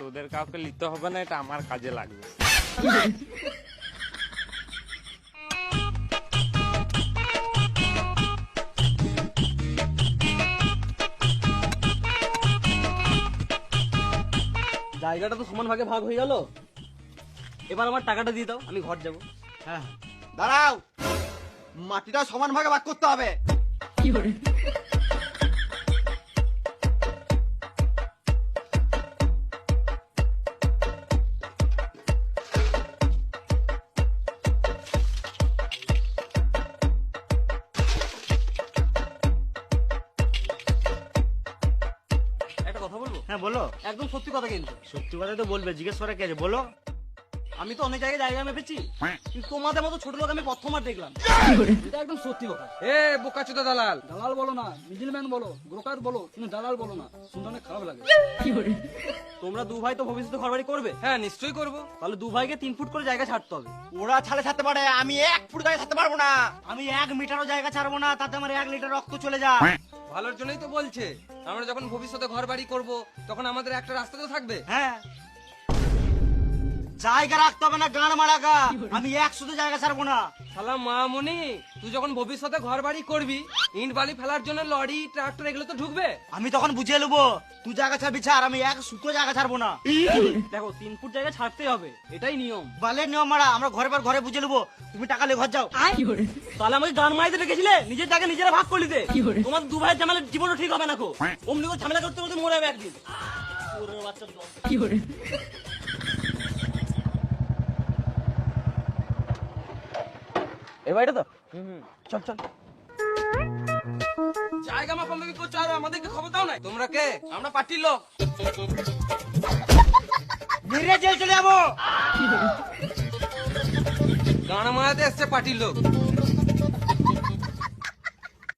তোদের কাউকে নিতে হবে না এটা আমার কাজে লাগবে। জায়গাটা তো সমান ভাগে ভাগ হয়ে গেল। এবার আমার টাকাটা দিয়ে দাও আমি ঘর যাব। হ্যাঁ দাঁড়াও। মাটিটা সমান ভাগে ভাগ করতে হবে। কি একটা কথা বলব? হ্যাঁ বলো। একদম সত্যি কথা কিন্তু। সত্যি কথা তো বলবে জিজ্ঞেস করে কে আছে? বলো। আমি তো অনেক জায়গায় জায়গা মেপেছি কিন্তু তোমাদের মতো ছোট লোক আমি প্রথমবার দেখলাম। এটা একদম সত্যি কথা। এ বোকাচোদা দালাল। দালাল বলো না মিডিলম্যান বলো ব্রোকার বলো কিন্তু দালাল বলো না শুনতে অনেক খারাপ লাগে। তোমরা দু ভাই তো ভবিষ্যতে ঘর বাড়ি করবে? হ্যাঁ নিশ্চয়ই করব। তাহলে দু ভাইকে তিন ফুট করে জায়গা ছাড়তে হবে। ওরা ছাড়ে ছাড়তে পারে আমি এক ফুট গায়ে ছাড়তে পারব না। আমি এক মিটারও জায়গা ছাড়বো না তাতে আমার এক লিটার রক্ত চলে যায়। ভালোর জন্যই তো বলছে আমরা যখন ভবিষ্যতে ঘর বাড়ি করব তখন আমাদের একটা রাস্তা তো থাকবে। হ্যাঁ। জায়গা রাখতে হবে না গান মারাগা আমি এক শুধু জায়গা ছাড়বো না। শালা মামুনি তুই যখন ভবিষ্যতে ঘর বাড়ি করবি ইট বালি ফেলার জন্য লরি ট্রাক্টর এগুলো তো ঢুকবে। আমি তখন বুঝিয়ে নেব তুই জায়গা ছাড়বি ছাড় আমি এক সুতো জায়গা ছাড়বো না। দেখো তিন ফুট জায়গা ছাড়তেই হবে এটাই নিয়ম। বালের নিয়ম মারা আমরা ঘরে পর ঘরে বুঝে নেব তুমি টাকা নিয়ে ঘর যাও। তাহলে আমাকে গান মাইতে রেখেছিলে? নিজের জায়গা নিজেরা ভাগ করে দিতে। তোমার দু ভাইয়ের ঝামেলা জীবনও ঠিক হবে না কো অমনি করে ঝামেলা করতে করতে মরে যাবে একদিন। বাচ্চার দল। বাড়িটা তো? চল চল। জায়গা মাপামাপি করছ? আর আমাদেরকে খবর দাও না তোমরা কে? আমরা পার্টির লোক। মেরে জেল চলে যাব। গানা মারাতে এসছে পার্টির লোক।